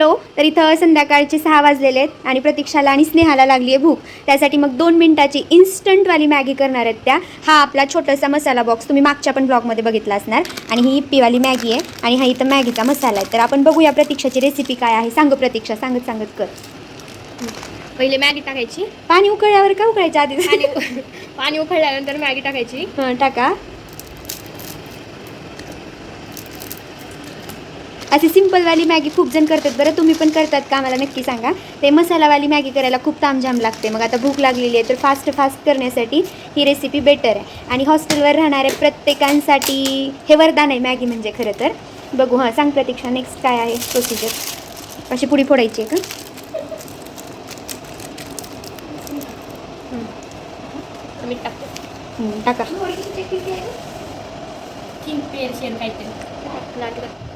Hello तर इथं संध्याकाळचे सहा वाजलेले आहेत आणि प्रतीक्षाला आणि स्नेहाला लागली आहे भूक. त्यासाठी मग दोन मिनिटाची इन्स्टंटवाली मॅगी करणार आहेत त्या. हा आपला छोटासा मसाला बॉक्स तुम्ही मागच्या पण ब्लॉगमध्ये बघितला असणार. आणि ही इप्पीवाली मॅगी आहे आणि हा इथं मॅगीचा मसाला आहे. तर आपण बघूया प्रतीक्षाची रेसिपी काय आहे. सांग प्रतीक्षा सांगत सांगत कर. पहिले मॅगी टाकायची. पाणी उकळल्यावर का उकळायच्या आधी पाणी पाणी उकळल्यानंतर मॅगी टाकायची. हं, टाका. अशी सिंपलवाली मॅगी खूप जण करतात बरं तुम्ही पण करतात का? मला नक्की सांगा. ते मसालावाली मॅगी करायला खूप तामझाम लागते. मग आता भूक लागलेली आहे तर फास्ट फास्ट करण्यासाठी ही रेसिपी बेटर आहे. आणि हॉस्टेलवर राहणाऱ्या प्रत्येकांसाठी हे वरदान आहे मॅगी म्हणजे खरं तर. बघू हां सांग प्रतीक्षा नेक्स्ट काय आहे प्रोसिजर अशी पुडी फोडायची आहे का? मीठ टाकतो. हं, टाका. काहीतरी.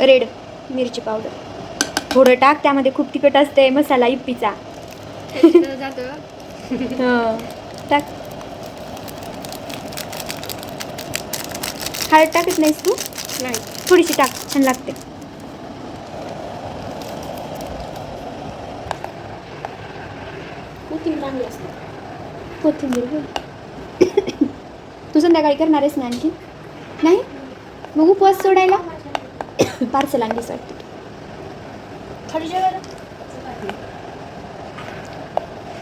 रेड मिरची पावडर. थोडं टाक त्यामध्ये खूप तिखट असते मसाला इप्पीचा. हं, टाक. हळद टाकत नाहीस तू? नाही. थोडीशी टाक छान लागते. कोथिंबीर. तू संध्याकाळी करणार आहेस ना आणखी? नाही? मग उपवास सोडायला? पार्सल आणलीस वाटतं.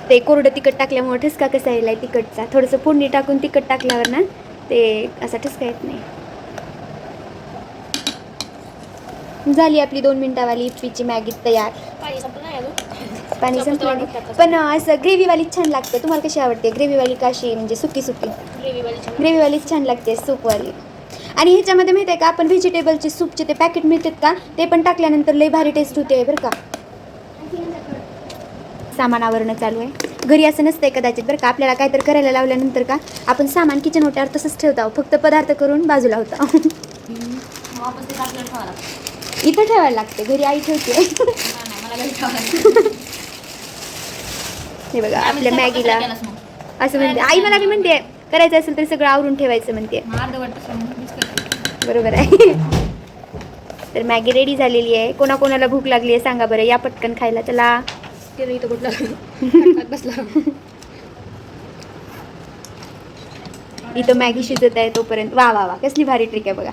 ते कोरडं तिखट टाकल्यामुळे ठसका कसा यायला तिखटचा. थोडंसं फोडणी टाकून तिखट टाकल्यावर ना ते असा ठसका येत नाही. झाली आपली दोन मिनिटावाली इप्पीची मॅगी तयार. पाणी संपलं पाणी असं ग्रेव्हीवाली छान लागते. तुम्हाला कशी आवडते? ग्रेव्हीवाली का अशी म्हणजे सुकी सुकी. ग्रेव्हीवाली छान लागते सूपवाली. आणि ह्याच्यामध्ये माहिती आहे का आपण व्हेजिटेबलचे सूपचे ते पॅकेट मिळतात का? ते पण टाकल्यानंतर लई भारी टेस्ट होते बरं का? सामान आवरणं चालू आहे. घरी असं नसतंय कदाचित बरं का? आपल्याला काहीतरी करायला लावल्यानंतर का आपण सामान किचन ओट्यावर तसंच ठेवतो फक्त पदार्थ करून बाजूला होता इथं ठेवायला लागते घरी आई ठेवते. हे बघा आपल्या मॅगीला. असं म्हणते. आई मला बी म्हणते करायचं असेल तर सगळं आवरून ठेवायचं म्हणते मग अर्धवट तसं मग मीच करते. बरोबर आहे. तर मॅगी रेडी झालेली आहे. कोणाकोणाला भूक लागली आहे सांगा बरं. या पटकन खायला. चला. बसला. इथं मॅगी शिजत आहे तोपर्यंत. वा वा वा. कसली भारी ट्रिक आहे बघा.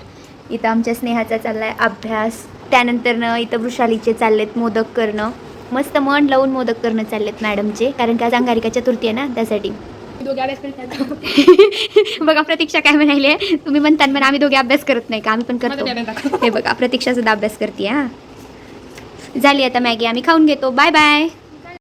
इथं आमच्या स्नेहाचा चाललाय अभ्यास. त्यानंतरनं इथं वृषालीचे चाललेत मोदक करणं. मस्त मन लावून मोदक करणं चाललेत मॅडमचे. कारण की आज अंगारिका चतुर्थी आहे ना त्यासाठी. बघा प्रतीक्षा काय म्हणाले तुम्ही म्हणता पण आम्ही दोघे अभ्यास करत नाही का? आम्ही पण करतो. हे बघा प्रतीक्षा सुद्धा अभ्यास करते हा. झाली आता मॅगी आम्ही खाऊन घेतो. Bye bye.